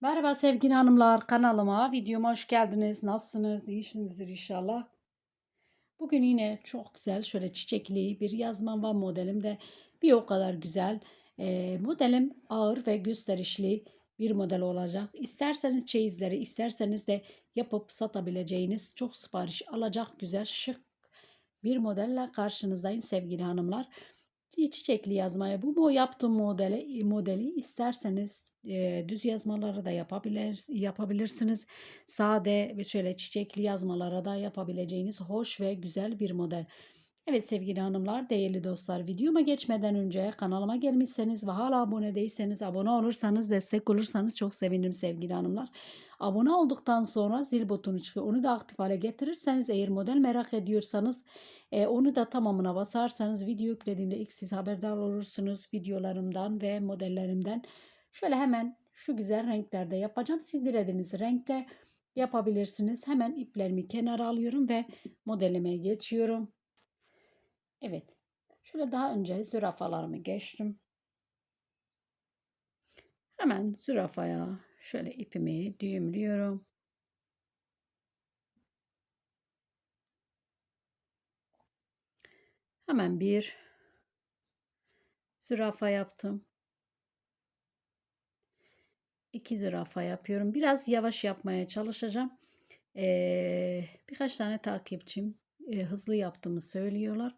Merhaba sevgili hanımlar kanalıma, videoma hoş geldiniz. Nasılsınız? İyisinizdir inşallah. Bugün yine çok güzel şöyle çiçekli bir yazmam var modelimde. Bir o kadar güzel. Ee, modelim ağır ve gösterişli bir model olacak. İsterseniz çeyizleri, isterseniz de yapıp satabileceğiniz çok sipariş alacak güzel şık bir modelle karşınızdayım sevgili hanımlar. Çiçekli yazmaya bu mu yaptığım modeli, modeli isterseniz düz yazmaları da yapabilir, yapabilirsiniz. Sade ve şöyle çiçekli yazmalara da yapabileceğiniz hoş ve güzel bir model. Evet sevgili hanımlar, değerli dostlar videoma geçmeden önce kanalıma gelmişseniz ve hala abone değilseniz abone olursanız destek olursanız çok sevinirim sevgili hanımlar. Abone olduktan sonra zil butonu çıkıyor. Onu da aktif hale getirirseniz eğer model merak ediyorsanız e, onu da tamamına basarsanız video yüklediğimde ilk siz haberdar olursunuz videolarımdan ve modellerimden. Şöyle hemen şu güzel renklerde yapacağım. Siz dilediğiniz renkte yapabilirsiniz. Hemen iplerimi kenara alıyorum ve modelime geçiyorum. Evet. Şöyle daha önce zürafalarımı geçtim. Hemen zürafaya şöyle ipimi düğümlüyorum. Hemen bir zürafa yaptım. İki zürafa yapıyorum. Biraz yavaş yapmaya çalışacağım. Ee, birkaç tane takipçim e, hızlı yaptığımı söylüyorlar.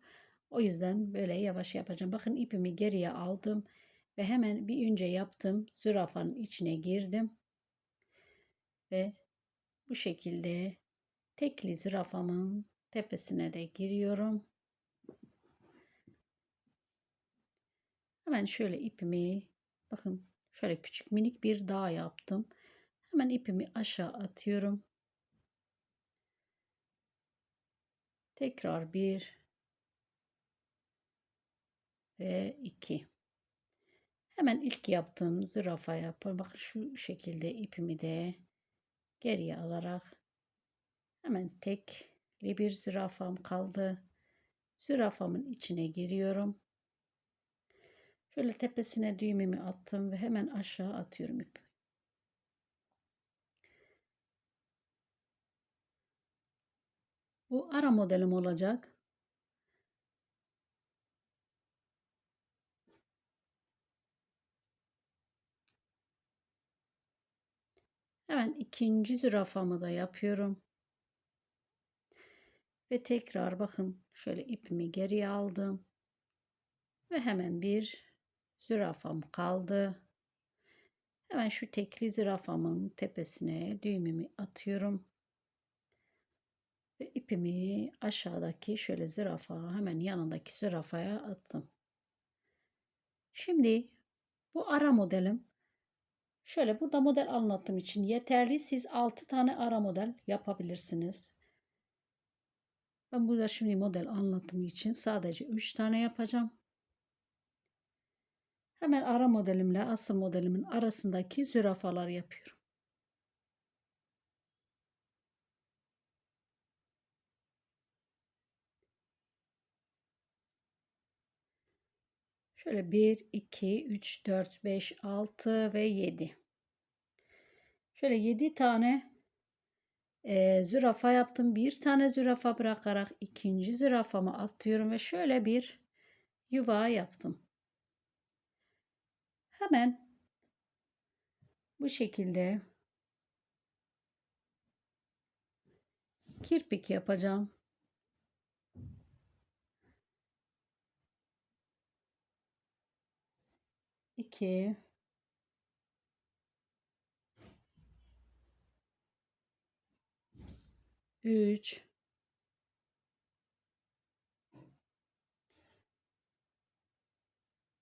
O yüzden böyle yavaş yapacağım. Bakın ipimi geriye aldım ve hemen bir önce yaptım zürafanın içine girdim. Ve bu şekilde tekli zürafamın tepesine de giriyorum. Hemen şöyle ipimi bakın şöyle küçük minik bir dağ yaptım. Hemen ipimi aşağı atıyorum. Tekrar bir ve iki. Hemen ilk yaptığım zürafa yapıyorum. Bakın şu şekilde ipimi de geriye alarak hemen tekli bir zürafam kaldı. Zürafamın içine giriyorum. Şöyle tepesine düğümümü attım ve hemen aşağı atıyorum ip. Bu ara modelim olacak. Hemen ikinci zürafamı da yapıyorum. Ve tekrar bakın şöyle ipimi geriye aldım. Ve hemen bir zürafam kaldı. Hemen şu tekli zürafamın tepesine düğümümü atıyorum. Ve ipimi aşağıdaki şöyle zürafa hemen yanındaki zürafaya attım. Şimdi bu ara modelim şöyle burada model anlattığım için yeterli. Siz 6 tane ara model yapabilirsiniz. Ben burada şimdi model anlatımı için sadece 3 tane yapacağım. Hemen ara modelimle asıl modelimin arasındaki zürafalar yapıyorum. Şöyle 1, 2, 3, 4, 5, 6 ve 7. Şöyle 7 tane e, zürafa yaptım. Bir tane zürafa bırakarak ikinci zürafamı atıyorum ve şöyle bir yuva yaptım. Hemen bu şekilde kirpik yapacağım. İki. Üç.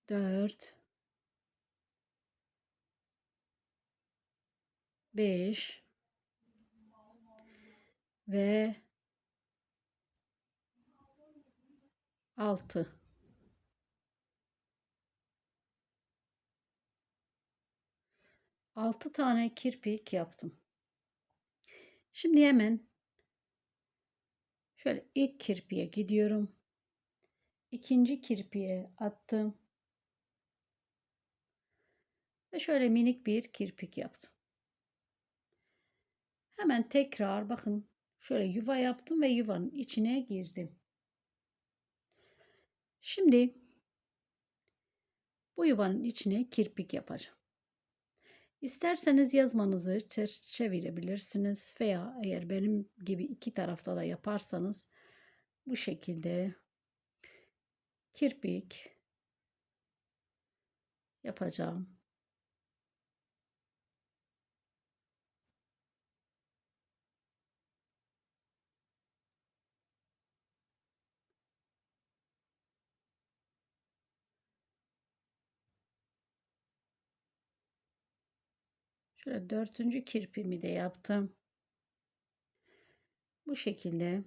Dört. 5 ve 6 6 tane kirpik yaptım. Şimdi hemen şöyle ilk kirpiye gidiyorum. İkinci kirpiye attım. Ve şöyle minik bir kirpik yaptım. Hemen tekrar bakın şöyle yuva yaptım ve yuvanın içine girdim. Şimdi bu yuvanın içine kirpik yapacağım. İsterseniz yazmanızı çevirebilirsiniz veya eğer benim gibi iki tarafta da yaparsanız bu şekilde kirpik yapacağım. Şöyle dördüncü kirpimi de yaptım. Bu şekilde.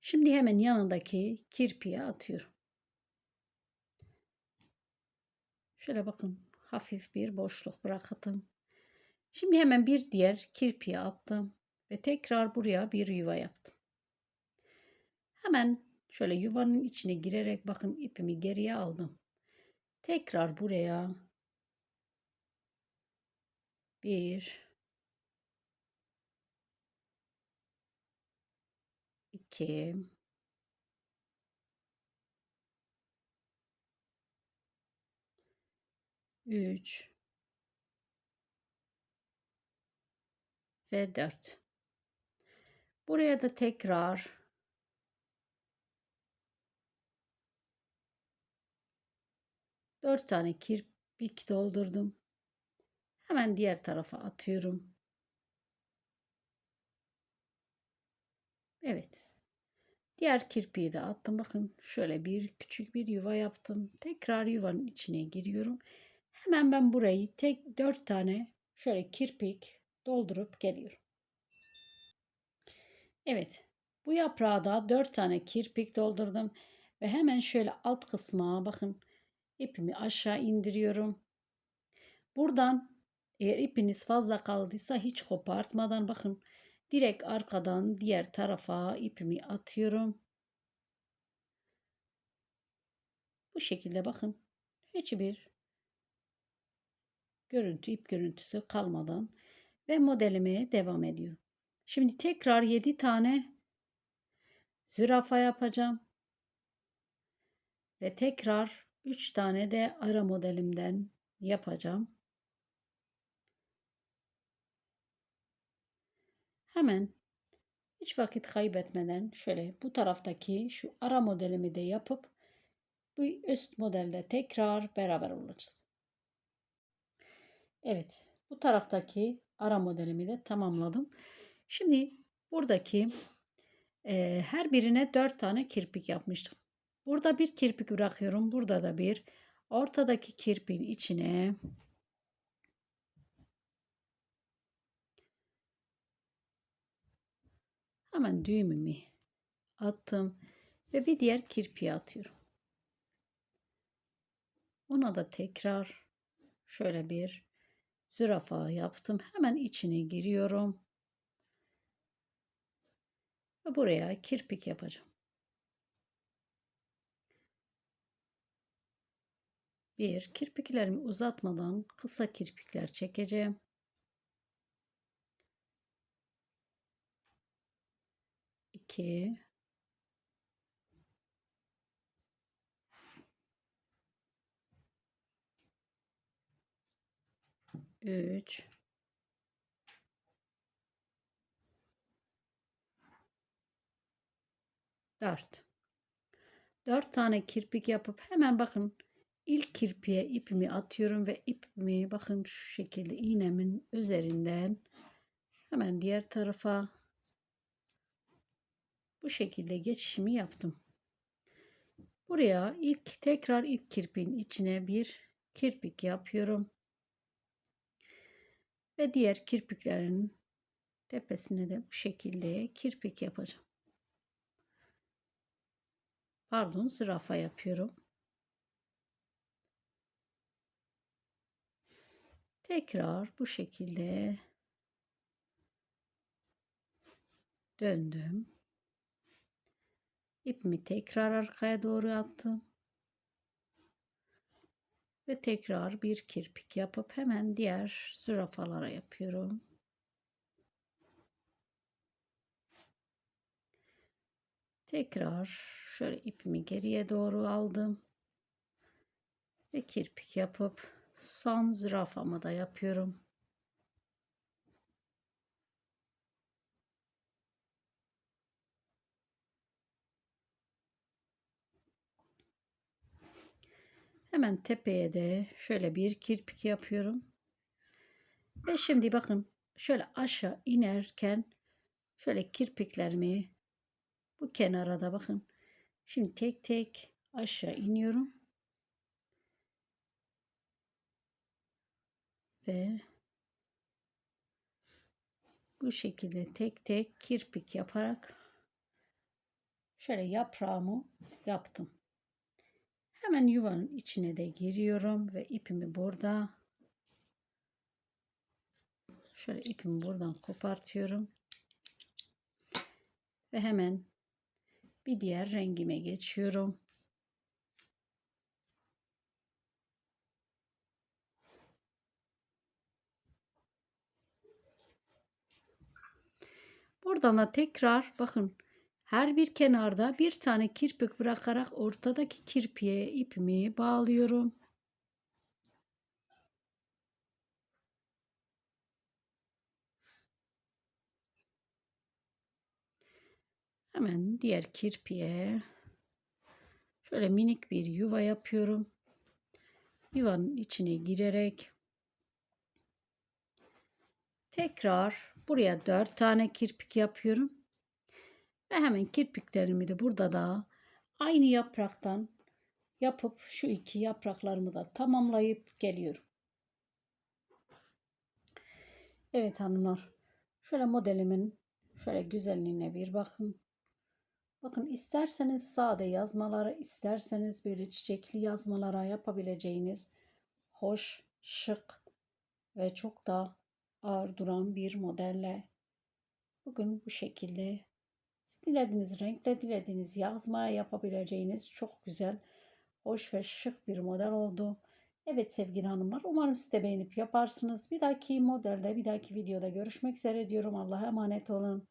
Şimdi hemen yanındaki kirpiye atıyorum. Şöyle bakın hafif bir boşluk bıraktım. Şimdi hemen bir diğer kirpiye attım ve tekrar buraya bir yuva yaptım. Hemen şöyle yuvanın içine girerek bakın ipimi geriye aldım. Tekrar buraya bir iki üç ve dört. Buraya da tekrar dört tane kirpik doldurdum. Hemen diğer tarafa atıyorum. Evet. Diğer kirpiği de attım. Bakın şöyle bir küçük bir yuva yaptım. Tekrar yuvanın içine giriyorum. Hemen ben burayı tek dört tane şöyle kirpik doldurup geliyorum. Evet. Bu yaprağa da dört tane kirpik doldurdum. Ve hemen şöyle alt kısma bakın ipimi aşağı indiriyorum. Buradan eğer ipiniz fazla kaldıysa hiç kopartmadan bakın direkt arkadan diğer tarafa ipimi atıyorum. Bu şekilde bakın hiçbir görüntü ip görüntüsü kalmadan ve modelime devam ediyorum. Şimdi tekrar 7 tane zürafa yapacağım. Ve tekrar 3 tane de ara modelimden yapacağım. Hemen hiç vakit kaybetmeden şöyle bu taraftaki şu ara modelimi de yapıp bu üst modelde tekrar beraber olacağız. Evet bu taraftaki ara modelimi de tamamladım. Şimdi buradaki e, her birine 4 tane kirpik yapmıştım. Burada bir kirpik bırakıyorum. Burada da bir. Ortadaki kirpiğin içine Hemen düğümümü attım ve bir diğer kirpiği atıyorum. Ona da tekrar şöyle bir zürafa yaptım. Hemen içine giriyorum. Ve buraya kirpik yapacağım. Bir, kirpiklerimi uzatmadan kısa kirpikler çekeceğim. 2 3 4 4 tane kirpik yapıp hemen bakın ilk kirpiğe ipimi atıyorum ve ipimi bakın şu şekilde iğnemin üzerinden hemen diğer tarafa bu şekilde geçişimi yaptım. Buraya ilk tekrar ilk kirpiğin içine bir kirpik yapıyorum. Ve diğer kirpiklerin tepesine de bu şekilde kirpik yapacağım. Pardon zürafa yapıyorum. Tekrar bu şekilde döndüm. İpimi tekrar arkaya doğru attım. Ve tekrar bir kirpik yapıp hemen diğer zürafalara yapıyorum. Tekrar şöyle ipimi geriye doğru aldım. Ve kirpik yapıp son zürafamı da yapıyorum. Hemen tepeye de şöyle bir kirpik yapıyorum. Ve şimdi bakın şöyle aşağı inerken şöyle kirpiklerimi bu kenara da bakın. Şimdi tek tek aşağı iniyorum. Ve bu şekilde tek tek kirpik yaparak şöyle yaprağımı yaptım. Hemen yuvanın içine de giriyorum ve ipimi burada şöyle ipimi buradan kopartıyorum. Ve hemen bir diğer rengime geçiyorum. Buradan da tekrar bakın her bir kenarda bir tane kirpik bırakarak ortadaki kirpiğe ipimi bağlıyorum. Hemen diğer kirpiğe şöyle minik bir yuva yapıyorum. Yuvanın içine girerek tekrar buraya dört tane kirpik yapıyorum. Ve hemen kirpiklerimi de burada da aynı yapraktan yapıp şu iki yapraklarımı da tamamlayıp geliyorum. Evet hanımlar. Şöyle modelimin şöyle güzelliğine bir bakın. Bakın isterseniz sade yazmaları, isterseniz böyle çiçekli yazmalara yapabileceğiniz hoş, şık ve çok da ağır duran bir modelle bugün bu şekilde dilediğiniz renkle dilediğiniz yazmaya yapabileceğiniz çok güzel, hoş ve şık bir model oldu. Evet sevgili hanımlar umarım siz de beğenip yaparsınız. Bir dahaki modelde bir dahaki videoda görüşmek üzere diyorum. Allah'a emanet olun.